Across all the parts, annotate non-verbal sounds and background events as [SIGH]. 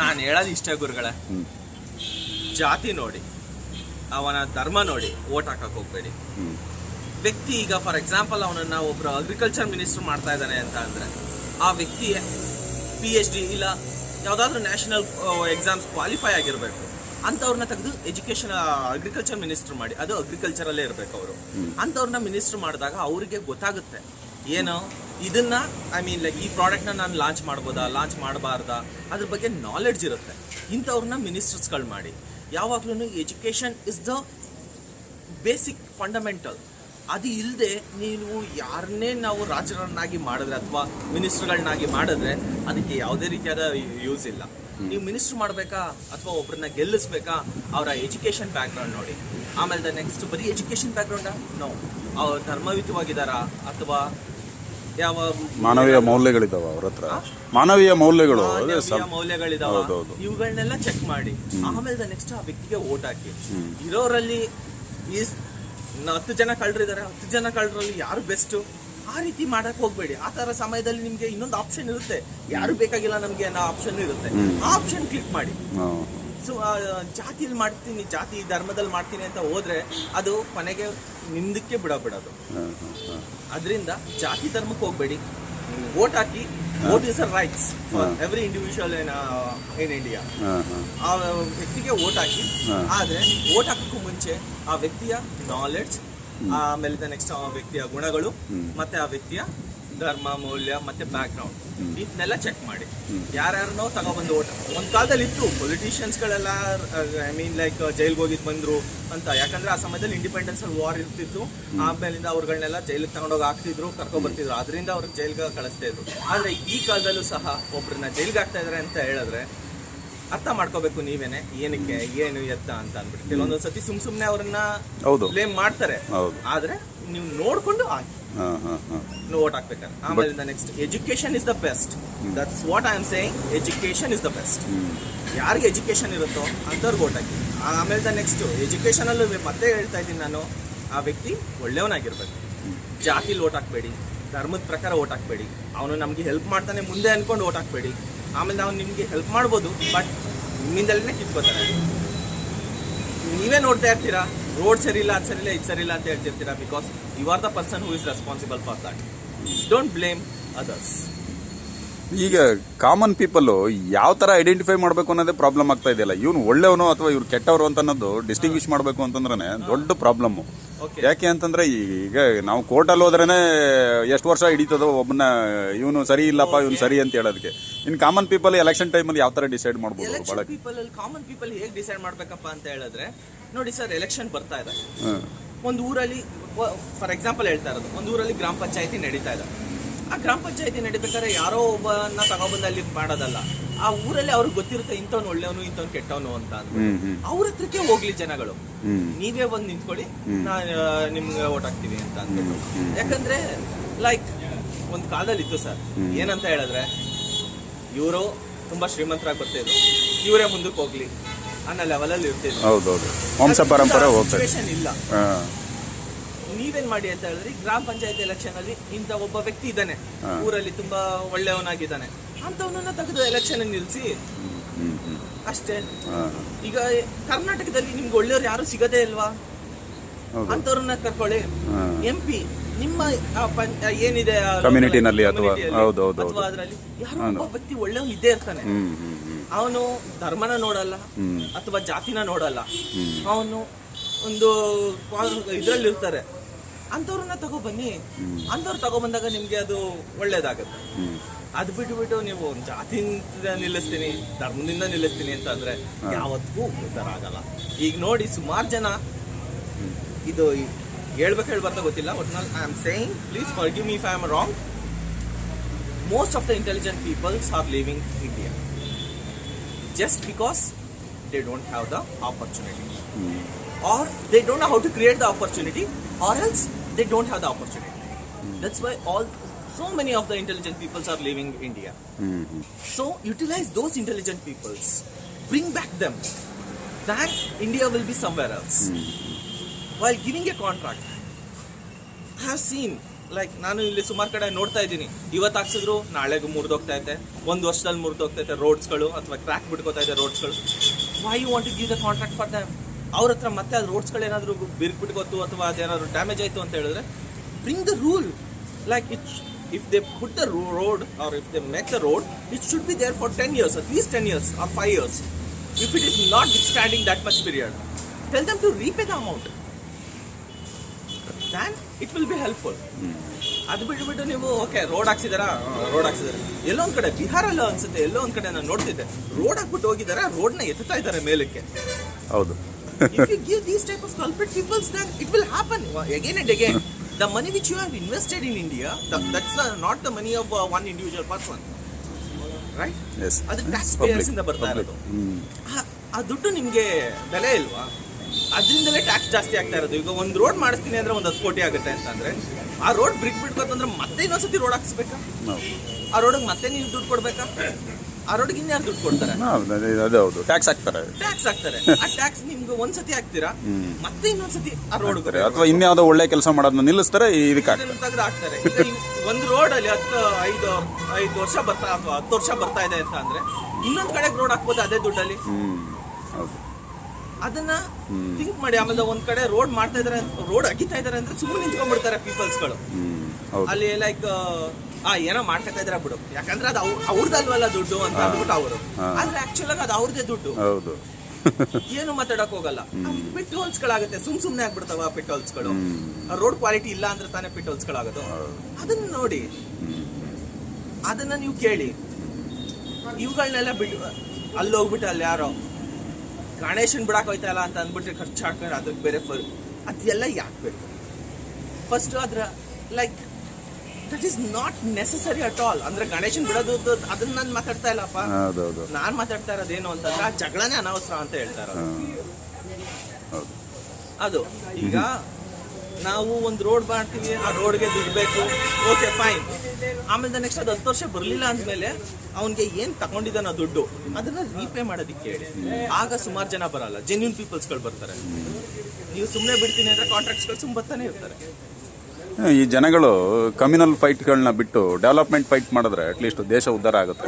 ನಾನು ಹೇಳೋದು ಇಷ್ಟ ಗುರುಗಳೇ. ಜಾತಿ ನೋಡಿ ಅವನ ಧರ್ಮ ನೋಡಿ ಓಟ್ ಹಾಕಕ್ ಹೋಗ್ಬೇಡಿ. ವ್ಯಕ್ತಿ ಈಗ ಫಾರ್ ಎಕ್ಸಾಂಪಲ್ ಅವನನ್ನ ಒಬ್ರು ಅಗ್ರಿಕಲ್ಚರ್ ಮಿನಿಸ್ಟರ್ ಮಾಡ್ತಾ ಇದ್ದಾನೆ ಅಂತ ಅಂದ್ರೆ ಆ ವ್ಯಕ್ತಿ ಪಿ ಎಚ್ ಡಿ ಇಲ್ಲ ಯಾವ್ದಾದ್ರು ನ್ಯಾಷನಲ್ ಎಕ್ಸಾಮ್ಸ್ ಕ್ವಾಲಿಫೈ ಆಗಿರ್ಬೇಕು. ಅಂಥವ್ರನ್ನ ತೆಗೆದು ಎಜುಕೇಶನ್ ಅಗ್ರಿಕಲ್ಚರ್ ಮಿನಿಸ್ಟರ್ ಮಾಡಿ ಅದು ಅಗ್ರಿಕಲ್ಚರ್ ಅಲ್ಲೇ ಇರಬೇಕು ಅವರು. ಅಂಥವ್ರನ್ನ ಮಿನಿಸ್ಟರ್ ಮಾಡಿದಾಗ ಅವರಿಗೆ ಗೊತ್ತಾಗುತ್ತೆ ಏನು? ಇದನ್ನ ಐ ಮೀನ್ ಲೈಕ್ ಈ ಪ್ರಾಡಕ್ಟ್ನ ನಾನು ಲಾಂಚ್ ಮಾಡ್ಬೋದಾ ಲಾಂಚ್ ಮಾಡಬಾರ್ದಾ ಅದ್ರ ಬಗ್ಗೆ ನಾಲೆಡ್ಜ್ ಇರುತ್ತೆ. ಇಂಥವ್ರನ್ನ ಮಿನಿಸ್ಟರ್ಸ್ಗಳು ಮಾಡಿ. ಯಾವಾಗ್ಲೂ education is the basic fundamental ಅದು ಇಲ್ಲದೆ ನೀವು ಯಾರನ್ನೇ ನಾವು ರಾಜರನ್ನಾಗಿ ಮಾಡಿದ್ರೆ ಅಥವಾ ಮಿನಿಸ್ಟರ್ಗಳನ್ನಾಗಿ ಮಾಡಿದ್ರೆ ಅದಕ್ಕೆ ಯಾವುದೇ ರೀತಿಯಾದ ಯೂಸ್ ಇಲ್ಲ. ನೀವು ಮಿನಿಸ್ಟರ್ ಮಾಡಬೇಕಾ ಅಥವಾ ಒಬ್ಬರನ್ನ ಗೆಲ್ಲಿಸ್ಬೇಕಾ ಅವರ ಎಜುಕೇಷನ್ ಬ್ಯಾಕ್ಗ್ರೌಂಡ್ ನೋಡಿ. ಆಮೇಲೆ ನೆಕ್ಸ್ಟ್ ಬರೀ ಎಜುಕೇಷನ್ ಬ್ಯಾಕ್ಗ್ರೌಂಡಾ ನೋ ಅವ್ರು ಧರ್ಮಯುತವಾಗಿದ್ದಾರಾ ಅಥವಾ ಯಾವ ಮಾನವೀಯ ಮೌಲ್ಯಗಳಿದಾವೆ ಅವ್ರ ಹತ್ರ? ಮಾನವೀಯ ಮೌಲ್ಯಗಳು ಮೌಲ್ಯಗಳಿದಾವ. ಇವುಗಳನ್ನೆಲ್ಲ ಚೆಕ್ ಮಾಡಿ. ಆಮೇಲೆ ನೆಕ್ಸ್ಟ್ ಆ ವ್ಯಕ್ತಿಗೆ ಓಟ್ ಹಾಕಿ. ಇರೋರಲ್ಲಿ ಈಸ್ ಹತ್ತು ಜನ ಕಳ್ಳರಿದ್ದಾರೆ ಹತ್ತು ಜನ ಕಳ್ಳರಲ್ಲಿ ಯಾರು ಬೆಸ್ಟ್ ಆ ರೀತಿ ಮಾಡಕ್ ಹೋಗ್ಬೇಡಿ. ಆ ತರ ಸಮಯದಲ್ಲಿ ನಿಮ್ಗೆ ಇನ್ನೊಂದು ಆಪ್ಷನ್ ಇರುತ್ತೆ. ಯಾರು ಬೇಕಾಗಿಲ್ಲ ನಮ್ಗೆ ಅನ್ನೋ ಆಪ್ಷನ್ ಇರುತ್ತೆ. ಆ ಆಪ್ಷನ್ ಕ್ಲಿಕ್ ಮಾಡಿ. ಸೊ ಜಾತಿಯಲ್ಲಿ ಮಾಡ್ತೀನಿ ಜಾತಿ ಧರ್ಮದಲ್ಲಿ ಮಾಡ್ತೀನಿ ಅಂತ ಹೋದ್ರೆ ಅದು ಕೊನೆಗೆ ನಿಂದಕ್ಕೆ ಬಿಡ ಬಿಡೋದು. ಅದರಿಂದ ಜಾತಿ ಧರ್ಮಕ್ಕೆ ಹೋಗ್ಬೇಡಿ. Vote hockey vote is a rights for every individual in in India. ಆ ವ್ಯಕ್ತಿಗೆ ವೋಟ್ ಹಾಕಿ ಆದರೆ ಆದ್ರೆ ವೋಟ್ ಹಾಕಕ್ಕೂ ಮುಂಚೆ ಆ ವ್ಯಕ್ತಿಯ ನಾಲೆಡ್ಜ್ ಆಮೇಲೆ ನೆಕ್ಸ್ಟ್ ಆ ವ್ಯಕ್ತಿಯ ಗುಣಗಳು ಮತ್ತೆ ಆ ವ್ಯಕ್ತಿಯ ಧರ್ಮ ಮೌಲ್ಯ ಮತ್ತೆ ಬ್ಯಾಕ್ ಗ್ರೌಂಡ್ ಇದನ್ನೆಲ್ಲ ಚೆಕ್ ಮಾಡಿ. ಯಾರ್ಯಾರನೋ ತಗೊಬಂದು ಓಟ್ ಒಂದ್ ಕಾಲದಲ್ಲಿ ಇತ್ತು ಪೊಲಿಟಿಷಿಯನ್ಸ್ ಗಳೆಲ್ಲ ಐ ಮೀನ್ ಲೈಕ್ ಜೈಲ್ಗೆ ಹೋಗಿದ್ ಬಂದ್ರು ಅಂತ. ಯಾಕಂದ್ರೆ ಆ ಸಮಯದಲ್ಲಿ ಇಂಡಿಪೆಂಡೆನ್ಸ್ ವಾರ್ ಇರ್ತಿತ್ತು. ಆಮೇಲಿಂದ ಅವ್ರುಗಳನ್ನೆಲ್ಲ ಜೈಲಿಗೆ ತಗೊಂಡೋಗಿ ಹಾಕ್ತಿದ್ರು ಕರ್ಕೊ ಬರ್ತಿದ್ರು. ಅದರಿಂದ ಅವ್ರಿಗೆ ಜೈಲ್ಗೆ ಕಳಿಸ್ತಾ ಇದ್ರು. ಆದ್ರೆ ಈ ಕಾಲದಲ್ಲೂ ಸಹ ಒಬ್ರನ್ನ ಜೈಲ್ಗೆ ಹಾಕ್ತಾ ಇದಾರೆ ಅಂತ ಹೇಳಿದ್ರೆ ಅರ್ಥ ಮಾಡ್ಕೋಬೇಕು ನೀವೇನೆ. ಏನಕ್ಕೆ? ಏನು ಎತ್ತ ಅಂತ ಅಂದ್ಬಿಟ್ಟು. ಕೆಲವೊಂದೊಂದ್ಸತಿ ಸತಿ ಸುಮ್ ಸುಮ್ನೆ ಅವ್ರನ್ನ ಬ್ಲೇಮ್ ಮಾಡ್ತಾರೆ. ಆದ್ರೆ ನೀವು ನೋಡ್ಕೊಂಡು ಹಾಕಿ. ಹಾ, ಹಾ, ಹಾ. ವೋಟ್ ಹಾಕ್ಬೇಕಾದ್ರೆ. ಆಮೇಲೆ next education is the best that's what I am saying education is the best. ಯಾರಿಗೆ ಎಜುಕೇಶನ್ ಇರುತ್ತೋ ಅಂಥವ್ರಿಗೆ ವೋಟ್ ಹಾಕಿ. ಆಮೇಲೆ ನೆಕ್ಸ್ಟ್ ಎಜುಕೇಶನ್ ಅಲ್ಲೂ ಮತ್ತೆ ಹೇಳ್ತಾ ಇದ್ದೀನಿ ನಾನು ಆ ವ್ಯಕ್ತಿ ಒಳ್ಳೆಯವನಾಗಿರ್ಬೇಕು. ಜಾತಿಲಿ ಓಟ್ ಹಾಕ್ಬೇಡಿ ಧರ್ಮದ ಪ್ರಕಾರ ಓಟ್ ಹಾಕ್ಬೇಡಿ. ಅವನು ನಮಗೆ ಹೆಲ್ಪ್ ಮಾಡ್ತಾನೆ ಮುಂದೆ ಅನ್ಕೊಂಡು ಓಟ್ ಹಾಕ್ಬೇಡಿ. ಆಮೇಲೆ ನಾವು ನಿಮಗೆ ಹೆಲ್ಪ್ ಮಾಡ್ಬೋದು ಬಟ್ ನಿಮ್ಮಿಂದಲೇ ಕಿತ್ಕೋತಾರೆ ನೀವೇ ನೋಡ್ತಾ ಇರ್ತೀರಾ? ರೋಡ್ ಸರಿ ಇಲ್ಲ ಅದು ಸರಿ ಇಲ್ಲ ಇದು ಸರಿ ಇಲ್ಲ ಅಂತ ಹೇಳ್ತಿರ್ತೀರಾ? Because you are the person who is responsible for that don't blame others ಈಗ ಕಾಮನ್ ಪೀಪಲ್ ಯಾವ ತರ ಐಡೆಂಟಿಫೈ ಮಾಡಬೇಕು ಅನ್ನೋದೇ ಪ್ರಾಬ್ಲಮ್ ಆಗ್ತಾ ಇದೆಯಲ್ಲ. ಇವನು ಒಳ್ಳೆಯವನು ಅಥವಾ ಇವ್ರು ಕೆಟ್ಟವರು ಅಂತ ಅನ್ನೋದು ಡಿಸ್ಟಿಂಗ್ವಿಶ್ ಮಾಡಬೇಕು ಅಂತಂದ್ರೆ ದೊಡ್ಡ ಪ್ರಾಬ್ಲಮ್ ಓಕೆ ಯಾಕೆ ಅಂತಂದ್ರೆ ಈಗ ನಾವು ಕೋರ್ಟಲ್ಲಿ ಹೋದ್ರೇನೆ ಎಷ್ಟು ವರ್ಷ ಹಿಡಿತದೋ ಒಬ್ಬನ ಇವನು ಸರಿ ಇಲ್ಲಪ್ಪ ಇವನು ಸರಿ ಅಂತ ಹೇಳೋದಕ್ಕೆ. ಇನ್ ಕಾಮನ್ ಪೀಪಲ್ ಎಲೆಕ್ಷನ್ ಟೈಮಲ್ಲಿ ಯಾವ ತರ ಡಿಸೈಡ್ ಮಾಡ್ಬೋದು ಪೀಪಲ್ ಕಾಮನ್ ಪೀಪಲ್ ಹೇಗೆ ಡಿಸೈಡ್ ಮಾಡ್ಬೇಕಪ್ಪ ಅಂತ ಹೇಳಿದ್ರೆ ನೋಡಿ ಸರ್ ಎಲೆಕ್ಷನ್ ಬರ್ತಾ ಇದೆ. ಒಂದು ಊರಲ್ಲಿ ಫಾರ್ ಎಕ್ಸಾಂಪಲ್ ಹೇಳ್ತಾ ಇರೋದು ಒಂದು ಊರಲ್ಲಿ ಗ್ರಾಮ ಪಂಚಾಯತಿ ನಡೀತಾ ಇದೆ. ಆ ಗ್ರಾಮ ಪಂಚಾಯತಿ ನಡಿಬೇಕಾದ್ರೆ ಯಾರೋ ಒಬ್ಬನ ತಗೊಬಂದು ಅಲ್ಲಿ ಮಾಡೋದಲ್ಲ. ಆ ಊರಲ್ಲಿ ಅವ್ರಿಗೆ ಗೊತ್ತಿರುತ್ತೆ ಇಂಥವ್ನು ಒಳ್ಳೆಯವನು ಇಂಥವ್ನು ಕೆಟ್ಟವನು ಅಂತ ಅವ್ರ ಹತ್ರಕ್ಕೆ ಹೋಗ್ಲಿ ಜನಗಳು. ನೀವೇ ಬಂದು ನಿಂತ್ಕೊಳ್ಳಿ ನಾ ನಿಮ್ಗೆ ಓಟ್ ಹಾಕ್ತೀವಿ ಅಂತ ಅಂದ್ಬಿಟ್ಟು. ಯಾಕಂದ್ರೆ ಲೈಕ್ ಒಂದು ಕಾಲದಲ್ಲಿ ಇತ್ತು ಸರ್ ಏನಂತ ಹೇಳಿದ್ರೆ ಇವರು ತುಂಬಾ ಶ್ರೀಮಂತರಾಗಿ ಬರ್ತಿದ್ರು. ಇವರೇ ಮುಂದಕ್ಕೆ ಹೋಗ್ಲಿ ಅನ್ನೋ ಲೆವೆಲಲ್ಲಿ ಇರ್ತಿದ್ರು. ಹೌದೌದು. ವಂಶ ಪರಂಪರೆ ಇಲ್ಲ. ನೀವೇನ್ ಮಾಡಿ ಅಂತ ಹೇಳಿದ್ರೆ ಗ್ರಾಮ ಪಂಚಾಯತ್ ಎಲೆಕ್ಷನ್ ಅಲ್ಲಿ ಇಂತ ಒಬ್ಬ ವ್ಯಕ್ತಿ ಇದ್ದಾನೆ. ಊರಲ್ಲಿ ತುಂಬಾ ಒಳ್ಳೆಯವನಾಗಿದ್ದಾನೆ. ಅಂತವನನ್ನ ತೆಗೆದು ಎಲೆಕ್ಷನ್ ನಿಲ್ಸಿ ಹ್ಮ್ ಅಷ್ಟೇ. ಈಗ ಕರ್ನಾಟಕದಲ್ಲಿ ನಿಮ್ಗೆ ಒಳ್ಳೆಯವ್ರು ಯಾರು ಸಿಗದೇ ಇಲ್ವಾ. ಅಂತವ್ರನ್ನ ಕರ್ಕೊಳ್ಳಿ. ಎಂ ಪಿ ನಿಮ್ಮ ಏನಿದೆ ಕಮ್ಯುನಿಟಿನಲ್ಲಿ ಅಥವಾ-. ಅದರಲ್ಲಿ ಯಾರೋ ಒಬ್ಬ ವ್ಯಕ್ತಿ ಒಳ್ಳೆಯವನು ಇದ್ದೇ ಇರ್ತಾನೆ. ಅವನು ಧರ್ಮನ ನೋಡಲ್ಲ ಅಥವಾ ಜಾತಿನ ನೋಡಲ್ಲ. ಅವನು ಒಂದು ಇದ್ರಲ್ಲಿ ಇರ್ತಾರೆ ಅಂಥವ್ರನ್ನ ತಗೋ ಬನ್ನಿ. ಅಂಥವ್ರು ತಗೋ ಬಂದಾಗ ನಿಮ್ಗೆ ಅದು ಒಳ್ಳೇದಾಗುತ್ತೆ. ಅದು ಬಿಟ್ಟು ಬಿಟ್ಟು ನೀವು ಜಾತಿಯಿಂದ ನಿಲ್ಲಿಸ್ತೀನಿ ಧರ್ಮದಿಂದ ನಿಲ್ಲಿಸ್ತೀನಿ ಅಂತ ಅಂದ್ರೆ ಯಾವತ್ತಿಗೂ ಉತ್ತರ ಆಗಲ್ಲ. ಈಗ ನೋಡಿ ಸುಮಾರು ಜನ ಇದು ಹೇಳ್ಬೇಕು ಹೇಳ್ಬಾರ್ದ ಗೊತ್ತಿಲ್ಲ ಒಟ್ನಲ್ಲಿ I am saying please forgive me I am wrong most of the intelligent peoples are living India just because they don't have the opportunity or they don't how to create the opportunity or else they don't have the opportunity Mm. that's why all so many of the intelligent peoples are leaving india Mm-hmm. so utilize those intelligent peoples bring back them that india will be somewhere else Mm-hmm. while giving a contract i have seen like ನಾನು ಇಲ್ಲಿ ಸುಮಾರು ಕಡೆ ನೋಡ್ತಾ ಇದ್ದೀನಿ ಇವತ್ತು ಹಾಕ್ಸಿದ್ರು ನಾಳೆಗೂ ಮುರಿದೋಗ್ತಾ ಐತೆ ಒಂದು ವರ್ಷದಲ್ಲಿ ಮುರಿದೋಗ್ತೈತೆ ರೋಡ್ಸ್ಗಳು ಅಥವಾ ಕ್ರ್ಯಾಕ್ ಬಿಟ್ಕೋತಾ ಇದೆ ರೋಡ್ಸ್ಗಳು why you want give the contract for them ಅವ್ರ ಹತ್ರ ಮತ್ತೆ ಅದು ರೋಡ್ಸ್ಗಳೇನಾದರೂ ಬಿರ್ಕ್ ಬಿಟ್ಕೋತು ಅಥವಾ ಅದೇನಾದ್ರು ಡ್ಯಾಮೇಜ್ ಆಯಿತು ಅಂತ ಹೇಳಿದ್ರೆ bring the rule like it if they put the road or if they make the road it should be there for ten years at least ten years or five years if it is not standing that much period tell them to repay the amount then it will be helpful ಅದು ಬಿಟ್ಬಿಟ್ಟು ನೀವು okay road ಹಾಕ್ಸಿದಾರಾ? Road ಹಾಕ್ಸಿದಾರೆ. ಎಲ್ಲೋ ಒಂದು ಕಡೆ ಬಿಹಾರಲ್ಲ ಅನ್ಸುತ್ತೆ ಎಲ್ಲೋ ಒಂದು ಕಡೆ ನಾನು ನೋಡ್ತಿದ್ದೆ. ರೋಡ್ ಹಾಕ್ಬಿಟ್ಟು ಹೋಗಿದ್ದಾರೆ ರೋಡ್ನ ಎತ್ತುತ್ತಾ ಇದ್ದಾರೆ ಮೇಲಕ್ಕೆ. ಹೌದು. If you give these type of culprit peoples then it will happen again and again the money which you have invested in india the, that's the, not the money of uh, one individual person right Yes. ಅದು tax payers ಇಂದ ಬರ್ತಾ ಇರೋದು ಆ- ದುಡ್ಡು ನಿಮಗೆ ಬೆಲೆ ಇಲ್ವಾ ಅದರಿಂದಲೇ ಟ್ಯಾಕ್ಸ್ ಜಾಸ್ತಿ ಆಗ್ತಾ ಇರೋದು ಈಗ ಒಂದು ರೋಡ್ ಮಾಡಿಸ್ತೀನಿ ಅಂದ್ರೆ ಒಂದು ಹತ್ತು ಕೋಟಿ ಆಗುತ್ತೆ ಅಂತಂದ್ರೆ ಆ ರೋಡ್ ಬ್ರಿಕ್ ಬಿಡ್ಕೋತಂದ್ರೆ ಮತ್ತೆ ಇನ್ನೊಂದ್ಸತಿ ರೋಡ್ ಹಾಕ್ಸ್ಬೇಕಾ ಆ ರೋಡಿಗೆ ಮತ್ತೆ ನೀವು ದುಡ್ಡು ಕೊಡ್ಬೇಕಾ ಆ ರೋಡ್ಗೆ ಇನ್ಯಾರು ದುಡ್ಡು ಕೊಡ್ತಾರೆ? ಹೌದು, ಅದೇ ಹೌದು. ಟ್ಯಾಕ್ಸ್ ಹಾಕ್ತಾರೆ. ಟ್ಯಾಕ್ಸ್ ಹಾಕ್ತಾರೆ. ಆ ಟ್ಯಾಕ್ಸ್ ನಿಮ್ಗೆ ಒಂದ್ಸತಿ ಹಾಕ್ತೀರಾ? ಮತ್ತೆ ಇನ್ನೊಂದ್ಸತಿ ಆ ರೋಡ್. ಅಥವಾ ಇನ್ಯಾವುದೋ ಒಳ್ಳೆ ಕೆಲಸ ಮಾಡೋದನ್ನ ನಿಲ್ಲಿಸ್ತಾರೆ ಇದಕ್ಕೆ ಹಾಕ್ತಾರೆ. ತೆಗೆದು ಹಾಕ್ತಾರೆ. ಒಂದು ರೋಡ್ ಅಲ್ಲಿ ಹತ್ತು ಐದು ಐದು ವರ್ಷ ಬರ್ತಾ ಅಥವಾ ಹತ್ತು ವರ್ಷ ಬರ್ತಾ ಇದೆ ಅಂತ ಅಂದ್ರೆ ಇನ್ನೊಂದ್ ಕಡೆ ರೋಡ್ ಹಾಕ್ಬೋದು ಅದೇ ದುಡ್ಡಲ್ಲಿ. ಅದನ್ನ ಥಿಂಕ್ ಮಾಡಿ. ಆಮೇಲೆ ಒಂದ್ ಕಡೆ ರೋಡ್ ಮಾಡ್ತಾ ಇದಾರೆ ರೋಡ್ ಅಗಿತಾ ಇದಾರೆ ಅಂದ್ರೆ ಸುಮ್ಮನೆ ನಿಂತ್ಕೊಂಡ್ಬಿಡ್ತಾರೆ ಪೀಪಲ್ಸ್ಗಳು ಗಳು. ಹೌದು. ಅಲ್ಲಿ ಲೈಕ್ ಆ ಏನೋ ಮಾಡ್ಕೊತಾ ಇದ್ರ ಬಿಡು. ಯಾಕಂದ್ರೆ ಅದು ಅವ್ರ- ಅವ್ರದ್ದಲ್ವಲ್ಲ ದುಡ್ಡು ಅಂತ ಅಂದ್ಬಿಟ್ಟು ಅವರು. ಆದ್ರೆ ಆಕ್ಚುಲ್ ಆಗಿ ಅದು ಅವ್ರದೇ ದುಡ್ಡು. ಹೌದು. ಏನು ಮಾತಾಡಕ್ ಹೋಗಲ್ಲ. ಪೆಟ್ರೋಲ್ಸ್ ಗಳಾಗುತ್ತೆ ಸುಮ್ ಸುಮ್ನೆ ಆಗ್ಬಿಡ್ತಾವ ಪೆಟ್ರೋಲ್ಸ್ಗಳು ರೋಡ್ ಕ್ವಾಲಿಟಿ ಇಲ್ಲ ಅಂದ್ರೆ ತಾನೇ ಪೆಟ್ರೋಲ್ಸ್ ಗಳಾಗೋದು ಅದನ್ನ ನೋಡಿ. ಅದನ್ನ ನೀವು ಕೇಳಿ. ಇವುಗಳನ್ನೆಲ್ಲ ಬಿಡ್. ಅಲ್ಲಿ ಹೋಗ್ಬಿಟ್ಟು ಅಲ್ಲಿ ಯಾರೋ ಗಣೇಶನ್ ಬಿಡಾಕ್ ಹೋಯ್ತಲ್ಲ ಅಂತ ಅಂದ್ಬಿಟ್ರೆ ಖರ್ಚು ಹಾಕೊಂಡು ಅದಕ್ಕೆ ಬೇರೆ ಫುಲ್ ಅದೆಲ್ಲ ಯಾಕೆ ಬೇಕು? ಫಸ್ಟ್ ಅದ್ರ like that is not necessary at all ಅಂದ್ರೆ ಗಣೇಶನ್ ಬಿಡೋದು ಅದನ್ನ ನಾನು ಮಾತಾಡ್ತಾ ಇಲ್ಲಪ್ಪ. ಹೌದು ನಾನ್ ಮಾತಾಡ್ತಾ ಇರೋದೇನು ಅಂತಂದ್ರೆ ಆ ಜಗಳನೇ ಅನವಸರ ಅಂತ ಹೇಳ್ತಾರೆ ಅದು ಈಗ ನಾವು ಒಂದು ರೋಡ್ ಮಾಡ್ತೀವಿ ಆ ರೋಡ್ಗೆ ದುಡ್ಬೇಕು ಓಕೆ ಫೈನ್ ಆಮೇಲೆ ನೆಕ್ಸ್ಟ್ ಅದು ಹತ್ತು ವರ್ಷ ಬರಲಿಲ್ಲ ಅಂದಮೇಲೆ ಅವನಿಗೆ ಏನು ತಗೊಂಡಿದ್ದಾನ ದುಡ್ಡು ಅದನ್ನ ರೀಪೇ ಮಾಡೋದಕ್ಕೆ ಹೇಳಿ. ಆಗ ಸುಮಾರು ಜನ ಬರಲ್ಲ. ಜೆನ್ಯೂನ್ ಪೀಪಲ್ಸ್ಗಳು ಬರ್ತಾರೆ. ನೀವು ಸುಮ್ಮನೆ ಬಿಡ್ತೀನಿ ಅಂದ್ರೆ ಕಾಂಟ್ರಾಕ್ಟ್ಸ್ಗಳು ಸುಮ್ಮ ಬರ್ತಾನೆ ಇರ್ತಾರೆ. ಈ ಜನಗಳು ಕಮ್ಯುನಲ್ ಫೈಟ್ಗಳನ್ನ ಬಿಟ್ಟು ಡೆವಲಪ್ಮೆಂಟ್ ಫೈಟ್ ಮಾಡಿದ್ರೆ ಅಟ್ಲೀಸ್ಟ್ ದೇಶ ಉದ್ಧಾರ ಆಗುತ್ತೆ.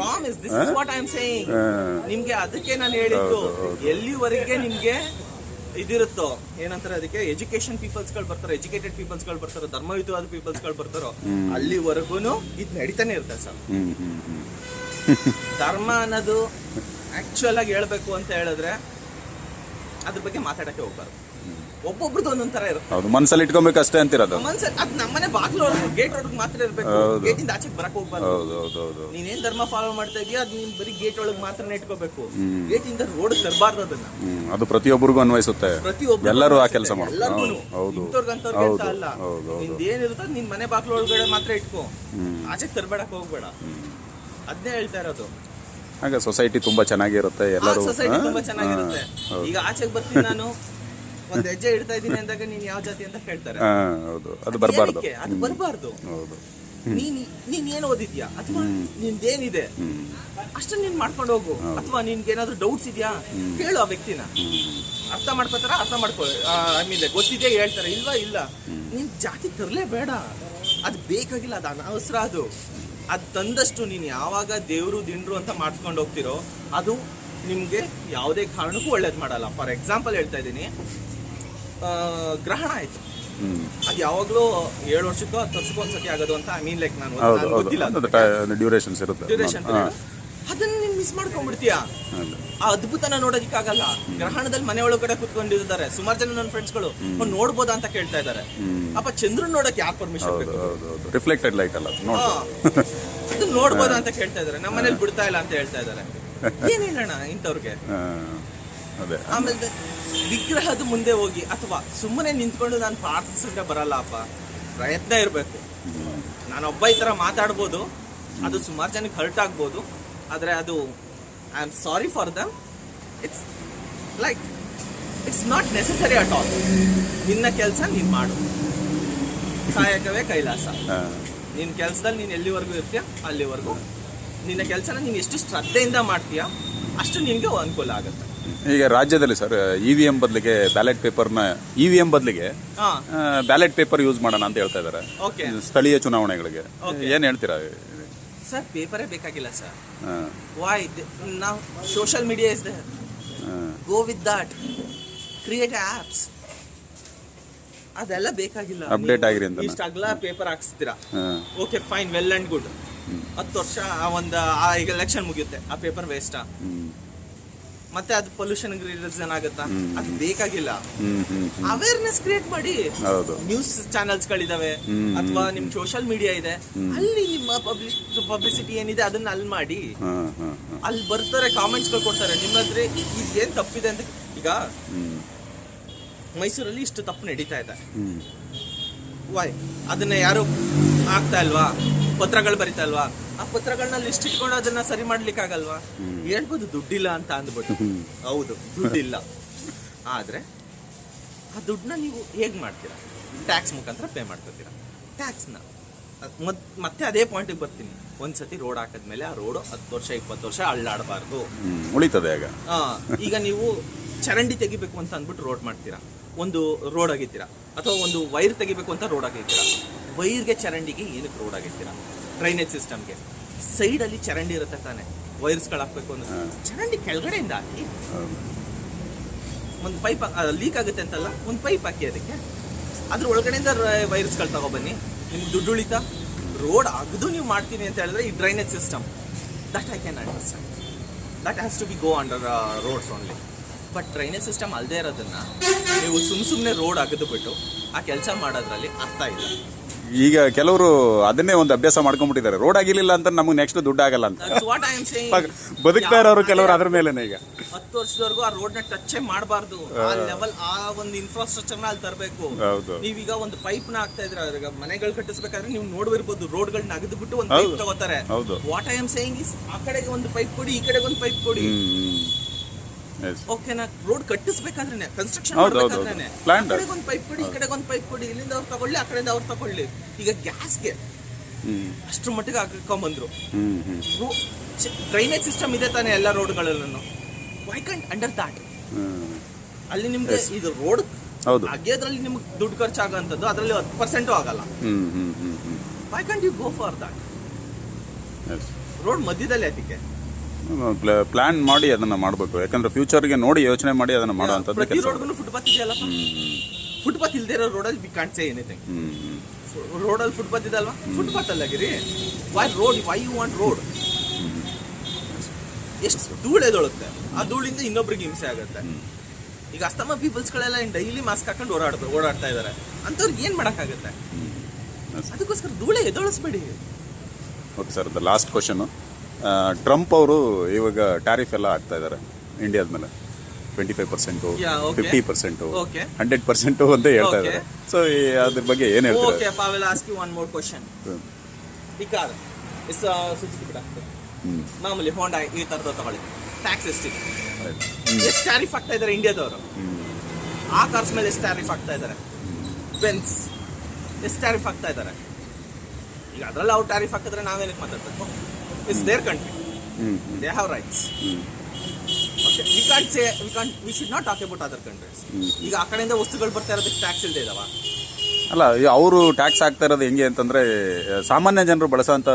ನಿಮ್ಗೆ ಅದಕ್ಕೆ ನಾನು ಹೇಳಿದ್ದು ಎಲ್ಲಿವರೆಗೆ ನಿಮ್ಗೆ ಇದಿರುತ್ತೋ? ಏನಂತಾರೆ ಅದಕ್ಕೆ? ಎಜುಕೇಶನ್ ಪೀಪಲ್ಸ್ಗಳು ಬರ್ತಾರೆ ಎಜುಕೇಟೆಡ್ ಪೀಪಲ್ಸ್ಗಳು ಬರ್ತಾರೆ ಧರ್ಮಯುತವಾದ ಪೀಪಲ್ಸ್ಗಳು ಬರ್ತಾರೋ ಅಲ್ಲಿವರೆಗೂ ಇದು ನಡೀತಾನೆ ಇರುತ್ತೆ ಸರ್. ಧರ್ಮ ಅನ್ನೋದು ಆಕ್ಚುಯಲ್ ಆಗಿ ಹೇಳ್ಬೇಕು ಅಂತ ಹೇಳಿದ್ರೆ ಅದ್ರ ಬಗ್ಗೆ ಮಾತಾಡಕ್ಕೆ ಹೋಗ್ಬಾರ್ದು. ಒಬ್ಬೊಬ್ರದ್ದು ಒಂದೊಂದ್ ತರ ಇರುತ್ತೆ. ಹೌದು ಮನ್ಸಲ್ಲಿ ಇಟ್ಕೊಬೇಕು ಅಷ್ಟೇ ಅಂತಿರೋದು. ಮನ್ಸ ಅದ್ ನಮ್ಮನೆ ಬಾಗ್ಲು ಗೇಟ್ ಒಳಗೆ ಮಾತ್ರ ಇರ್ಬೇಕು. ಹೌದು. ಗೇಟಿಂದ ಆಚೆಗೆ ಬರಕ್ ಹೋಗ್ಬಾರ್ದು. ಹೌದು ಹೌದು ಹೌದು. ನೀನೇನ್ ಧರ್ಮ ಫಾಲೋ ಮಾಡ್ತಾ ಇದೀಯ ಅದ್ ನೀನ್ ಬರೀ ಗೇಟ್ ಒಳಗೆ ಮಾತ್ರ ಇಟ್ಕೋಬೇಕು. ಹ್ಮ್. ಗೇಟ್ ಇಂದ ರೋಡ್ ತರಬಾರ್ದು ಅದನ್ನ. ಹ್ಮ್ ಅದು ಪ್ರತಿಯೊಬ್ಬರಿಗೂ ಅನ್ವಯಿಸುತ್ತೆ. ಪ್ರತಿಯೊಬ್ಬರು ಎಲ್ಲರೂ ಆ ಕೆಲಸ ಮಾಡ್ತಾರೆ ಎಲ್ಲರಿಗೂ ಹೌದು ಹೌದು. ಅಲ್ಲ. ಹೌದು ಹೌದು. ಏನಿರುತ್ತೋ ನಿನ್ ಮನೆ ಬಾಗ್ಲು ಒಳಗಡೆ ಮಾತ್ರ ಇಟ್ಕೋ. ಹ್ಮ್. ಆಚೆಗೆ ತರಬೇಡಕ್ ಹೋಗ್ಬೇಡ. ಅದ್ನೇ ಹೇಳ್ತಾ ಇರೋದು. ಹಾಗೆ ಸೊಸೈಟಿ ತುಂಬಾ ಚೆನ್ನಾಗಿರುತ್ತೆ ಎಲ್ಲರೂ. ಸೊಸೈಟಿ? ತುಂಬಾ ಚೆನ್ನಾಗಿರುತ್ತೆ. ಈಗ ಆಚೆಗೆ ಬರ್ತೀನಿ ನಾನು. ಒಂದ್ ಹೆಜ್ಜೆ ಇಡ್ತಾ ಇದೀನಿ ಅಂದಾಗ ನೀನ್ ಯಾವ ಜಾತಿ ಅಂತ ಹೇಳ್ತಾರೆ ಹಾ, ಹೌದು. ಅದು ಬರಬಾರ್ದು. ಏನಕ್ಕೆ? ಅದು ಬರಬಾರ್ದು. ಹೌದು. ನೀನ್ ನೀನ್ ಏನ್ ಓದಿದ್ಯಾ? ಅಥವಾ ನಿಂದೇನಿದೆ? ಅಷ್ಟನ್ನ ನೀನ್ ಮಾಡ್ಕೊಂಡು ಹೋಗು. ಅಥವಾ ನಿನ್ಗೆ ಏನಾದ್ರು ಡೌಟ್ಸ್ ಇದೆಯಾ? ಕೇಳು ಆ ವ್ಯಕ್ತಿನ. ಅರ್ಥ ಮಾಡ್ಕೋತಾರ? ಅರ್ಥ ಮಾಡ್ಕೊ ಐ ಮೀನ್ ಗೊತ್ತಿದೆ ಹೇಳ್ತಾರೆ. ಇಲ್ವಾ? ಇಲ್ಲ. ನೀನ್ ಜಾತಿ ತರಲೇ ಬೇಡ. ಅದು ಬೇಕಾಗಿಲ್ಲ. ಅದು ಅನವಸರ ಅದು. ಅದು ತಂದಷ್ಟು ನೀನ್ ಯಾವಾಗ ದೇವ್ರು ದಿಂಡ್ರು ಅಂತ ಮಾಡ್ಕೊಂಡು ಹೋಗ್ತಿರೋ ಅದು ನಿಮ್ಗೆ ಯಾವುದೇ ಕಾರಣಕ್ಕೂ ಒಳ್ಳೇದ್ ಮಾಡಲ್ಲ. ಫಾರ್ ಎಕ್ಸಾಂಪಲ್ ಹೇಳ್ತಾ ಇದ್ದೀನಿ. ಗ್ರಹಣ ಆಯ್ತು. ಅದು ಯಾವಾಗಲೂ ಏಳು ವರ್ಷಕ್ಕೋ ಹತ್ತು ವರ್ಷಕ್ಕೋ ಒಂದ್ಸತಿ ಆಗೋದು ಅಂತ ಐ ಮೀನ್ ಲೈಕ್ ನಾನು ಹೌದು ನಾನ್ ಹೌದು. ಗೊತ್ತಿಲ್ಲ. ಅದು ಡ್ಯೂರೇಷನ್ಸ್ ಇರುತ್ತೆ. ಡ್ಯೂರೇಷನ್ ಅದನ್ನ ನೀನ್ ಮಿಸ್ ಮಾಡ್ಕೊಂಡ್ಬಿಡ್ತೀಯ. ಆ ಅದ್ಭುತನ ನೋಡೋದಕ್ಕಾಗಲ್ಲ. ಗ್ರಹಣದಲ್ಲಿ ಮನೆ ಒಳಗಡೆ ಕುತ್ಕೊಂಡಿದ್ದಾರೆ. ಸುಮಾರು ಜನ ನನ್ನ ಫ್ರೆಂಡ್ಸ್ಗಳು ನೋಡ್ಬೋದಾ ಅಂತ ಕೇಳ್ತಾ ಇದ್ದಾರೆ ಅಪ್ಪ ಚಂದ್ರನ್ ನೋಡಕ್ ಯಾಕೆ ಪರ್ಮಿಷನ್ ಬೇಕು? ರಿಫ್ಲೆಕ್ಟೆಡ್ ಲೈಟ್ ಅಲ್ಲ ಅದು. ನೋಡ್ಬೋದಾ. ಅಂತ ಕೇಳ್ತಾ ಇದಾರೆ. ನಮ್ಮ ಮನೇಲಿ ಬಿಡ್ತಾ ಇಲ್ಲ ಅಂತ ಹೇಳ್ತಾ ಇದಾರೆ. ಏನ್ ಹೇಳೋಣ ಇಂಥವ್ರಿಗೆ? ಆಮೇಲೆ ವಿಗ್ರಹದ ಮುಂದೆ ಹೋಗಿ ಅಥವಾ ಸುಮ್ಮನೆ ನಿಂತ್ಕೊಂಡು ನಾನು ಪ್ರಾರ್ಥಿಸಿದ್ರೆ ಬರಲ್ಲ ಅಪ್ಪ. ಪ್ರಯತ್ನ ಇರಬೇಕು. ನಾನೊಬ್ಬ ಈ ಥರ ಮಾತಾಡ್ಬೋದು ಅದು ಸುಮಾರು ಜನಕ್ಕೆ ಹರ್ಟ್ ಆಗ್ಬೋದು ಆದರೆ ಅದು I am sorry for them it's like it's not necessary at all ನಿನ್ನ ಕೆಲಸ ನೀನು ಮಾಡು. ಸಹಾಯಕವೇ ಕೈಲಾಸ. ನಿನ್ನ ಕೆಲಸದಲ್ಲಿ ನೀನು ಎಲ್ಲಿವರೆಗೂ ಇರ್ತೀಯ? ಅಲ್ಲಿವರೆಗೂ. ನಿನ್ನ ಕೆಲಸನ ನೀನು ಎಷ್ಟು ಶ್ರದ್ಧೆಯಿಂದ ಮಾಡ್ತೀಯ? ಅಷ್ಟು ನಿನಗೆ ಅನುಕೂಲ ಆಗುತ್ತೆ. ಈಗ ರಾಜ್ಯದಲ್ಲಿ ಸರ್ ಇ ವಿ ಎಂ ಬದಲಿಗೆ ಬ್ಯಾಲೆಟ್ ಪೇಪರ್ನ ಇ ವಿ ಎಂ ಬದಲಿಗೆ ಬ್ಯಾಲೆಟ್ ಪೇಪರ್ ಯೂಸ್ ಮಾಡೋಣ ಅಂತ ಹೇಳ್ತಾ ಇದ್ದಾರೆ ಸ್ಥಳೀಯ ಚುನಾವಣೆಗಳಿಗೆ. ಏನು ಹೇಳ್ತೀರಾ? ಸರ್ ಪೇಪರೇ ಬೇಕಾಗಿಲ್ಲ ಸರ್. ಹಾಂ. ವೈ ನಾವು social media is there go with that create apps ಅದೆಲ್ಲ ಬೇಕಾಗಿಲ್ಲ. ಅಪ್ಡೇಟ್ ಆಗಿರಿ ಅಂತ ಇಷ್ಟು ಅಗಲ paper ಹಾಕ್ಸ್ತೀರಾ? Okay fine well and good ಹತ್ತು ವರ್ಷ ಆ ಒಂದು ಆ ಈಗ ಎಲೆಕ್ಷನ್ ಮುಗಿಯುತ್ತೆ. ಆ ಪೇಪರ್ ವೇಸ್ಟಾ ಮತ್ತೆ ಅದು ಪೊಲ್ಯೂಷನ್ ರೀಸನ್ ಆಗುತ್ತಾ? ಅದು ಬೇಕಾಗಿಲ್ಲ. ಅವೇರ್ನೆಸ್ ಕ್ರಿಯೇಟ್ ಮಾಡಿ. ನ್ಯೂಸ್ ಚಾನೆಲ್ಸ್ ಗಳಿದಾವೆ. ಅಥವಾ ನಿಮ್ ಸೋಷಿಯಲ್ ಮೀಡಿಯಾ ಇದೆ. ಅಲ್ಲಿ ನಿಮ್ಮ ಪಬ್ಲಿಷ್ ಪಬ್ಲಿಸಿಟಿ ಏನಿದೆ ಅದನ್ನ ಅಲ್ಲಿ ಮಾಡಿ. ಅಲ್ಲಿ ಬರ್ತಾರೆ ಕಾಮೆಂಟ್ಸ್ಗಳು ಕೊಡ್ತಾರೆ. ನಿಮ್ಮದ್ರೆ ಇದೇನ್ ತಪ್ಪಿದೆ ಅಂತ ಈಗ ಮೈಸೂರಲ್ಲಿ ಇಷ್ಟು ತಪ್ಪು ನಡೀತಾ ಇದೆ. ವಾಯ್ ಅದನ್ನ ಯಾರು ಆಗ್ತಾ ಇಲ್ವಾ? ಪತ್ರಗಳು ಬರಿತಾ ಇಲ್ವಾ? ಆ ಪತ್ರಗಳನ್ನ ಲಿಸ್ಟ್ ಇಟ್ಕೊಂಡು ಅದನ್ನ ಸರಿ ಮಾಡ್ಲಿಕ್ಕೆ ಆಗಲ್ವಾ ಹೇಳ್ಬೋದು ದುಡ್ಡಿಲ್ಲ ಅಂತ ಅಂದ್ಬಿಟ್ಟು. ಹೌದು ದುಡ್ಡಿಲ್ಲ. ಆದ್ರೆ ಆ ದುಡ್ಡನ್ನ ನೀವು ಹೇಗ್ ಮಾಡ್ತೀರಾ? ಟ್ಯಾಕ್ಸ್ ಮುಖಾಂತರ ಪೇ ಮಾಡ್ಕೋತೀರಾ? ಟ್ಯಾಕ್ಸ್ನ ಮತ್ತೆ ಅದೇ ಪಾಯಿಂಟಿಗೆ ಬರ್ತೀನಿ. ಒಂದ್ಸತಿ ರೋಡ್ ಹಾಕಿದ್ಮೇಲೆ ಆ ರೋಡ್ ಹತ್ತು ವರ್ಷ ಇಪ್ಪತ್ತು ವರ್ಷ ಅಳ್ಳಾಡಬಾರ್ದು. ಉಳಿತದೆ ಈಗ ಈಗ ನೀವು ಚರಂಡಿ ತೆಗಿಬೇಕು ಅಂತ ಅಂದ್ಬಿಟ್ಟು ರೋಡ್ ಮಾಡ್ತೀರಾ? ಒಂದು ರೋಡ್ ಆಗಿತ್ತೀರಾ ಅಥವಾ ಒಂದು ವೈರ್ ತೆಗಿಬೇಕು ಅಂತ ರೋಡ್ ಆಗಿರ್ತೀರಾ ವೈರ್ಗೆ ಚರಂಡಿಗೆ ಏನಕ್ಕೆ ರೋಡ್ ಆಗಿರ್ತೀರಾ ಡ್ರೈನೇಜ್ ಸಿಸ್ಟಮ್ಗೆ. ಸೈಡಲ್ಲಿ ಚರಂಡಿ ಇರುತ್ತೆ ತಾನೆ. ವೈರ್ಸ್ಗಳು ಹಾಕ್ಬೇಕು ಅಂದ್ರೆ. ಚರಂಡಿ ಕೆಳಗಡೆಯಿಂದ ಹಾಕಿ. ಒಂದು ಪೈಪ್ ಲೀಕ್ ಆಗುತ್ತೆ ಅಂತಲ್ಲ ಒಂದು ಪೈಪ್ ಹಾಕಿ ಅದಕ್ಕೆ. ಅದ್ರ ಒಳಗಡೆಯಿಂದ ವೈರ್ಸ್ಗಳು ತಗೊಬನ್ನಿ ನಿಮ್ಗೆ ದುಡ್ಡು ಉಳಿತಾ? ರೋಡ್ ಅಗದು ನೀವು ಮಾಡ್ತೀನಿ ಅಂತ ಹೇಳಿದ್ರೆ ಈ drainage system. That I can understand that has to be go under roads only but drainage system ಅಲ್ಲದೆ ಇರೋದನ್ನ ನೀವು ಸುಮ್ ಸುಮ್ಮನೆ ರೋಡ್ ಅಗದು ಬಿಟ್ಟು ಆ ಕೆಲಸ ಮಾಡೋದ್ರಲ್ಲಿ ಅರ್ಥ ಇಲ್ಲ. ಈಗ ಕೆಲವರು ಅದನ್ನೇ ಒಂದು ಅಭ್ಯಾಸ ಮಾಡ್ಕೊಂಡ್ಬಿಟ್ಟಿದ್ದಾರೆ. ರೋಡ್ ಆಗಿರ್ಲಿಲ್ಲ ಅಂತ ನಮಗೆ ನೆಕ್ಸ್ಟ್ ದುಡ್ಡು ಆಗಲ್ಲ ಅಂತ. What I am saying. ಬದುಕ್ತಾ ಇರೋರು ಕೆಲವರು ಅದ್ರ ಮೇಲೆ ಈಗ. ಹತ್ತು ವರ್ಷದವರೆಗೂ ಆ ರೋಡ್ನ ಟಚ್ ಮಾಡಬಾರ್ದು. ಆ ಲೆವೆಲ್ ಆ ಒಂದು ಇನ್ಫ್ರಾಸ್ಟ್ರಕ್ಚರ್ನ ಅಲ್ಲಿ ತರಬೇಕು. ನೀವೀಗ ಒಂದು ಪೈಪ್ನ ಹಾಕ್ತಾ ಇದ್ರ ಮನೆಗಳು ಕಟ್ಟಿಸ್ಬೇಕಾದ್ರೆ ನೀವು ನೋಡಿರ್ಬೋದು ರೋಡ್ ಗಳನ್ನ ಅಗದು ಬಿಟ್ಟು ಒಂದು ಪೈಪ್ ತಗೋತಾರೆ. What I am saying is ಆ ಕಡೆಗೆ ಒಂದು ಪೈಪ್ ಕೊಡಿ ಈ ಕಡೆಗೆ ಒಂದು ಪೈಪ್ ಕೊಡಿ. ಓಕೆನಾ ರೋಡ್ ಕಟ್ಟಿಸ್ಬೇಕಾದ್ರೆ ಕನ್ಸ್ಟ್ರಕ್ಷನ್ ಹೌದು. ಒಂದು ಪೈಪ್ ಕೊಡಿ ಈ ಕಡೆಗೆ ಒಂದು ಪೈಪ್ ಕೊಡಿ ಇಲ್ಲಿಂದ ಅವ್ರು ತಗೊಳ್ಳಿ ಆ ಕಡೆಯಿಂದ ಅವ್ರು ತಗೊಳ್ಳಿ. ಈಗ ಗ್ಯಾಸ್ಗೆ ಅಷ್ಟ್ರ ಮಟ್ಟಿಗೆ ಹ್ಮ್ ಡ್ರೈನೇಜ್ ಸಿಸ್ಟಮ್ ಇದೆ ತಾನೇ ಎಲ್ಲ ರೋಡ್ಗಳಲ್ಲೂ ವೈ ಕ್ಯಾಂಟ್ ಅಂಡರ್ ದಾಟ್ ಅಲ್ಲಿ ನಿಮ್ಗೆ ಇದು ರೋಡ್ ಅಗ್ಯೋದ್ರಲ್ಲಿ ನಿಮ್ಗೆ ದುಡ್ಡು ಖರ್ಚಾಗಂಥದ್ದು ಅದರಲ್ಲಿ ಹತ್ತು ಪರ್ಸೆಂಟು ಆಗಲ್ಲ. Why can't you go for that road ಮಧ್ಯದಲ್ಲಿ ಅದಕ್ಕೆ. ಪ್ಲಾನ್ ಮಾಡಿ ಅದನ್ನ ಮಾಡಬೇಕು. ಯಾಕಂದ್ರೆ ಫ್ಯೂಚರ್ಗೆ ನೋಡಿ ಯೋಚನೆ ಮಾಡಿ ಅದನ್ನ ಮಾಡುವಂತದ್ದು ಪ್ರತಿ ಕೆಲಸ. ರೋಡ್ಗೂ ಫುಟ್ಪಾತ್ ಇದೆಯಲ್ಲ? ಫುಟ್ಪಾತ್ ಇಲ್ದೇ ಇರೋ ರೋಡಲ್ಲಿ ವಿ ಕಾಂಟ್ ಸೇ ಎನಿಥಿಂಗ್ ಅಲ್ಲಿ ರೋಡಲ್ಲಿ ಫುಟ್ಪಾತ್ ಇದೆ ಅಲ್ವಾ? ಫುಟ್ಪಾತ್ ಅಲ್ಲ ಆಗಿರಿ why road why you want road ಎಷ್ಟು ಧೂಳೆ ಎದೊಳುತ್ತೆ ಆ ಧೂಳಿಂದ ಇನ್ನೊಬ್ರಿಗೆ ಹಿಂಸೆ ಆಗುತ್ತೆ. ಈಗ ಅಸ್ತಮ ಪೀಪಲ್ಸ್ಗಳೆಲ್ಲ ಡೈಲಿ ಮಾಸ್ಕ್ ಹಾಕೊಂಡು ಓಡಾಡ್ತಾರೆ ಓಡಾಡ್ತಾ ಇದಾರೆ. ಅಂಥವ್ರಿಗೆ ಏನು ಮಾಡೋಕ್ಕಾಗುತ್ತೆ? ಅದಕ್ಕೋಸ್ಕರ ಧೂಳೆ ಎದೊಳಿಸ್ಬೇಡಿ. Okay sir the last question Trump ಅವರು ಇವಾಗ ಟ್ಯಾರಿಫ್ ಎಲ್ಲ ಹಾಕ್ತಾ ಇದ್ದಾರೆ ಇಂಡಿಯಾದ ಮೇಲೆ. Twenty five percent. Fifty percent. Hundred percent ಅಂತ ಹೇಳ್ತಾ. ಇದ್ದಾರೆ. ಸೊ ಅದ್ರ ಬಗ್ಗೆ ಏನು ಹೇಳ್ತಾರೆ? ಹ್ಮ್. ಮಾಮೂಲಿ ಹೋಂಡಾ ಈ ತರದ ತಗೊಳ್ಳಿ. ಟ್ಯಾಕ್ಸ್ ಎಷ್ಟಿದೆ. ಎಷ್ಟು ಟ್ಯಾರಿಫ್ ಆಗ್ತಾ ಇದ್ದಾರೆ ಇಂಡಿಯಾದವರು ಆ ಕಾರ್ಸ್ ಮೇಲೆ ಎಷ್ಟು ಟ್ಯಾರಿಫ್ ಆಗ್ತಾ ಇದ್ದಾರೆ? ಬೆನ್ಸ್ ಎಷ್ಟು ಟ್ಯಾರಿಫ್ ಆಗ್ತಾ ಇದ್ದಾರೆ? ಈಗ ಅದರಲ್ಲಿ ಅವ್ರು ಟ್ಯಾರಿಫ್ ಹಾಕಿದ್ರೆ ನಾವೇನಕ್ಕೆ ಮಾತಾಡ್ಬೇಕು? It's their country hmm they have rights hmm okay we can't say we can't we should not talk about other countries ಈಗ ಆ ಕಡೆಯಿಂದ ವಸ್ತುಗಳು ಬರ್ತಾ ಇರೋದಕ್ಕೆ ಟ್ಯಾಕ್ಸ್ ಇಲ್ಲದೆ ಇದಾವ? ಅಲ್ಲ ಅವರು ಟ್ಯಾಕ್ಸ್ ಹಾಕ್ತಾ ಇರೋದು ಹೆಂಗೆ ಅಂತಂದ್ರೆ ಸಾಮಾನ್ಯ ಜನರು ಬಳಸೋಂಥ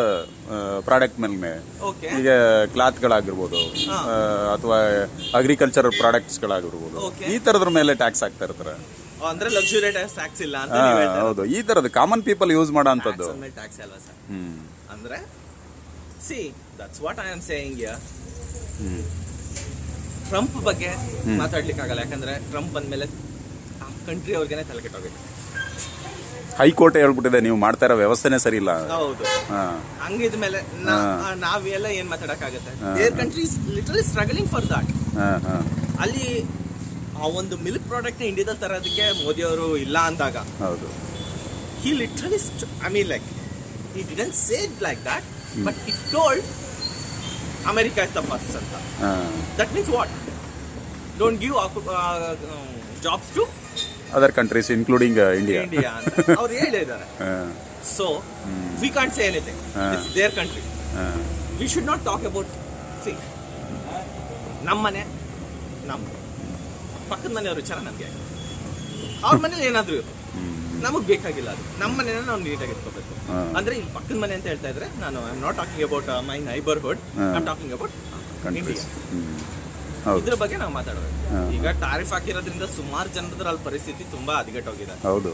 ಪ್ರಾಡಕ್ಟ್ ಮೇಲೆ ಓಕೆ ಈಗ ಕ್ಲಾತ್ಗಳಾಗಿರ್ಬೋದು ಗಳಾಗಿರ್ಬೋದು ಅಥವಾ ಅಗ್ರಿಕಲ್ಚರ್ ಪ್ರಾಡಕ್ಟ್ಸ್ಗಳಾಗಿರ್ಬೋದು Okay. ಈ ಥರದ್ರ ಮೇಲೆ ಟ್ಯಾಕ್ಸ್ ಹಾಕ್ತಾ ಇರ್ತಾರೆ. ಅಂದ್ರೆ ಲಕ್ಸುರಿ ಟ್ಯಾಕ್ಸ್ ಇಲ್ಲ ಅಂತ ಹಾ, ಹೌದು. ಈ ಥರದ್ದು ಕಾಮನ್ ಪೀಪಲ್ ಯೂಸ್ ಮಾಡೋ ಅಂಥದ್ದು. ಟ್ಯಾಕ್ಸ್ ಅಲ್ವಾ ಸರ್? ಹ್ಮ್. ಅಂದ್ರೆ see that's what I am saying yeah Trump ಬಗ್ಗೆ ಮಾತಾಡ್ಲಿಕ್ಕೆ ಆಗಲ್ಲ ಯಾಕಂದ್ರೆ ಟ್ರಂಪ್ ಬಂದ್ಮೇಲೆ ಆ ಕಂಟ್ರಿ ಅವ್ರಿಗೆನೆ ತಲೆ ಕೆಟ್ಟೋಗಿದೆ. ಹೈಕೋರ್ಟ್ ಹೇಳ್ಬಿಟ್ಟಿದೆ ನೀವು ಮಾಡ್ತಾ ಇರೋ ವ್ಯವಸ್ಥೆನೇ ಸರಿ ಇಲ್ಲ ಹೌದು ಹಂಗಿದ ನಾ- ನಾವೆಲ್ಲ ಏನ್ ಮಾತಾಡಕ್ಕಾಗತ್ತೆ? Their country literally struggling for that ಹಾ ಹಾ. ಅಲ್ಲಿ ಆ ಒಂದು ಮಿಲ್ಕ್ ಪ್ರಾಡಕ್ಟ್ ಇಂಡಿಯಾದಲ್ಲಿ ತರೋದಕ್ಕೆ ಮೋದಿ ಅವರು ಇಲ್ಲ ಅಂದಾಗ ಹೌದು. he literally st- i mean like he didn't like it but it told America is the first ಅಂತ. That means what don't give jobs to other countries including India ಅವ್ರು ಹೇಳಿದ್ದಾರೆ. So we can't say anything their country we should not talk about see ನಮ್ಮನೆ ನಮ್ಮ. ಪಕ್ಕದ ಮನೆಯವರು ಚೆನ್ನಾಗಿ ಅವ್ರ ಮನೇಲಿ ಏನಾದರೂ ಇರ್ತದೆ ನಮಗ್ ಬೇಕಾಗಿಲ್ಲ ಅದು. ನಮ್ಮ ಮನೇನ ನಾವು ನೀಟಾಗಿ ಇಟ್ಕೋಬೇಕು. ಅಂದ್ರೆ ಇಲ್ಲಿ ಪಕ್ಕದ ಮನೆ ಅಂತ ಹೇಳ್ತಾ ಇದ್ರೆ ನಾನು I am not talking about my neighbourhood I am talking about India ಇದ್ರ ಬಗ್ಗೆ ನಾವು ಮಾತಾಡಬೇಕು. ಈಗ ಟಾರಿಫ್ ಹಾಕಿರೋದ್ರಿಂದ ಸುಮಾರು ಜನರ ಅಲ್ಲಿ ಪರಿಸ್ಥಿತಿ ತುಂಬಾ ಹೋಗಿದೆ. ಹೌದು.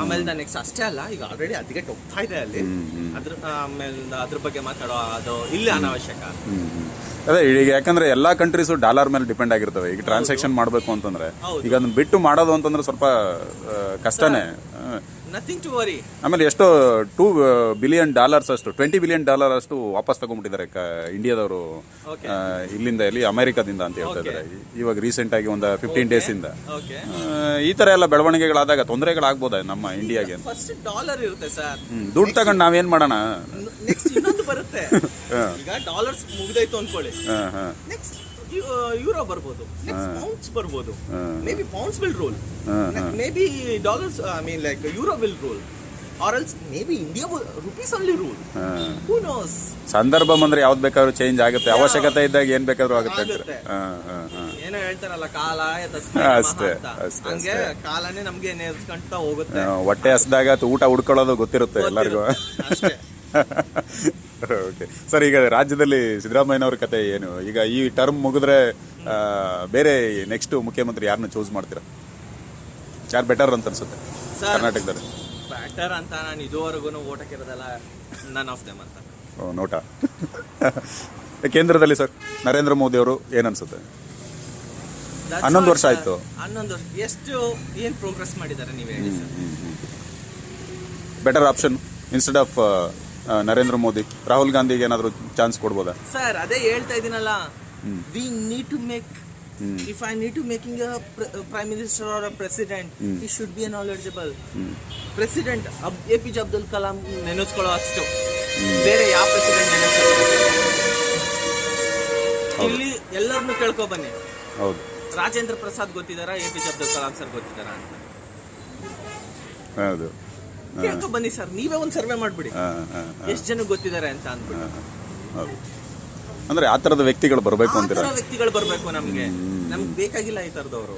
ಆಮೇಲೆ ನೆಕ್ಸ್ಟ್ ಅಷ್ಟೇ ಅಲ್ಲ ಈಗ ಆಲ್ರೆಡಿ ಹದಗೆಟ್ಟು ಹೋಗ್ತಾ ಇದೆ ಅಲ್ಲಿ. ಅದ್ರ ಆಮೇಲೆ ಅದ್ರ ಬಗ್ಗೆ ಮಾತಾಡೋ ಅದು ಇಲ್ಲಿ ಅನಾವಶ್ಯಕ. ಅದೇ ಈಗ ಯಾಕಂದ್ರೆ ಎಲ್ಲಾ ಕಂಟ್ರೀಸು ಡಾಲರ್ ಮೇಲೆ ಡಿಪೆಂಡ್ ಆಗಿರ್ತವೆ. ಈಗ ಟ್ರಾನ್ಸಾಕ್ಷನ್ ಮಾಡಬೇಕು ಅಂತಂದ್ರೆ. ಈಗ ಅದನ್ನ ಬಿಟ್ಟು ಮಾಡೋದು ಅಂತಂದ್ರೆ ಸ್ವಲ್ಪ ಕಷ್ಟನೇ. ನಥಿಂಗ್ ಟು ವರಿ ಆಮೇಲೆ ಎಷ್ಟೋ ಟೂ ಬಿಲಿಯನ್ ಡಾಲರ್ಸ್ ಅಷ್ಟು ಟ್ವೆಂಟಿ ಬಿಲಿಯನ್ ಡಾಲರ್ ಅಷ್ಟು ವಾಪಸ್ ತಗೊಂಡ್ಬಿಟ್ಟಿದ್ದಾರೆ ಕ- ಇಂಡಿಯಾದವರು. ಇಲ್ಲಿಂದ ಇಲ್ಲಿ ಅಮೆರಿಕಾದಿಂದ ಅಂತ ಹೇಳ್ತಾ ಇದ್ದಾರೆ ಇವಾಗ ರೀಸೆಂಟ್ ಆಗಿ ಒಂದು ಫಿಫ್ಟೀನ್ ಡೇಸ್ ಇಂದ. ಈ ತರ ಎಲ್ಲ ಬೆಳವಣಿಗೆಗಳಾದಾಗ ತೊಂದರೆಗಳಾಗ್ಬೋದ ನಮ್ಮ ಇಂಡಿಯಾಗೆ ಫಸ್ಟ್ ಡಾಲರ್ ಇರುತ್ತೆ ಸರ್. ದುಡ್ಡು ತಗೊಂಡು ನಾವೇನ್ ಮಾಡೋಣ? ನೆಕ್ಸ್ಟ್ ಇನ್ನೊಂದು ಬರುತ್ತೆ. [LAUGHS] ಈಗ ಡಾಲರ್ಸ್ ಮುಗಿದೈತು ಅನ್ಕೊಳ್ಳಿ ಹಾ, ಹಾ. ನೆಕ್ಸ್ಟ್ ಯೂರೋ ಬರ್ಬೋದು. ನೆಕ್ಸ್ಟ್ ಪೌಂಡ್ಸ್ ಬರ್ಬೋದು. Maybe pounds will rule maybe dollars I mean like euro will rule or else maybe India rupees rule ಹಾ. ನೋಸ್ ಸಂದರ್ಭ ಬಂದ್ರೆ ಯಾವ್ದು ಬೇಕಾದ್ರೂ ಚೇಂಜ್ ಆಗುತ್ತೆ. ಅವಶ್ಯಕತೆ ಇದ್ದಾಗ ಏನ್ ಬೇಕಾದ್ರೂ ಆಗುತ್ತೆ. ಏನೋ ಹೇಳ್ತಾರಲ್ಲ ಕಾಲ ಅಷ್ಟೇ, ಹಂಗೆ ಕಾಲನೇ ನಮ್ಗೆ ಹೋಗುತ್ತೆ. ಹೊಟ್ಟೆ ಹಸ್ದಾಗ ಊಟ ಹುಡ್ಕೊಳ್ಳೋದು ಗೊತ್ತಿರುತ್ತೆ ಎಲ್ಲರಿಗೂ. [LAUGHS] ಓಕೆ ಸರ್ ಈಗ ರಾಜ್ಯದಲ್ಲಿ ಸಿದ್ದರಾಮಯ್ಯನವ್ರ ಕತೆ ಏನು? ಈಗ ಈ ಟರ್ಮ್ ಮುಗಿದ್ರೆ ಬೇರೆ ನೆಕ್ಸ್ಟ್ ಮುಖ್ಯಮಂತ್ರಿ ಯಾರನ್ನ ಚೂಸ್ ಮಾಡ್ತೀರಾ? ಯಾರು ಬೆಟರ್ ಅಂತ ಅನ್ಸುತ್ತೆ? ಕರ್ನಾಟಕದಲ್ಲಿ. ಬ್ಯಾಟರ್ ಅಂತ ನಾನು ಇದುವರೆಗೂ ನನ್ ಆಫ್ ದೆಮ್ ಅಂತ. ಓ, ನೋಟ. ಕೇಂದ್ರದಲ್ಲಿ ಸರ್ ನರೇಂದ್ರ ಮೋದಿ ಅವರು ಏನ್ ಅನ್ಸುತ್ತೆ? ಹನ್ನೊಂದು ವರ್ಷ. ಆಯ್ತು. ಹನ್ನೊಂದು ವರ್ಷ ಎಷ್ಟು ಏನ್ ಪ್ರೋಗ್ರೆಸ್ ಮಾಡಿದ್ದಾರೆ ನೀವೇ ಹೇಳಿ sir better option instead of Narendra Modi. Rahul ಗಾಂಧಿಗೆ ಏನಾದರೂ ಚಾನ್ಸ್ ಕೊಡ್ಬೋದಾ? ಸರ್ ಅದೇ ಹೇಳ್ತಾ ಇದೀನಲ್ಲ we need to make if I need to making prime minister or a president he should be knowledgeable president A P J Abdul Kalam ನೆನೆಸ್ಕೊಳ್ಳೋ ಅಷ್ಟು. ಬೇರೆ ಯಾವ president ನೆನೆಸ್ಕೊಳ್ಳೋ ಇಲ್ಲಿ ಎಲ್ಲರನ್ನು ಕೇಳ್ಕೊ ಬನ್ನಿ. ಹೌದು. Rajendra Prasad ಗೊತ್ತಿದಾರಾ A P J Abdul Kalam sir ಗೊತ್ತಿದಾರಾ ಅಂತ? ಹೌದು. ಕೇಳ್ಕೊ ಬನ್ನಿ ಸರ್. ನೀವೇ ಒಂದು ಸರ್ವೆ ಮಾಡ್ಬಿಡಿ. ಎಷ್ಟು ಜನ ಗೊತ್ತಿದ್ದಾರೆ ಅಂತ ಅಂದ್ಬಿಟ್ಟು. ಹೌದು. ಅಂದ್ರೆ ಆ ತರದ ವ್ಯಕ್ತಿಗಳು ಬರಬೇಕು ಆ ಅಂತೀರ? ಥರ ವ್ಯಕ್ತಿಗಳು ಬರಬೇಕು ನಮ್ಗೆ. ನಮ್ಗೆ ಬೇಕಾಗಿಲ್ಲ ಈ ತರದವರು.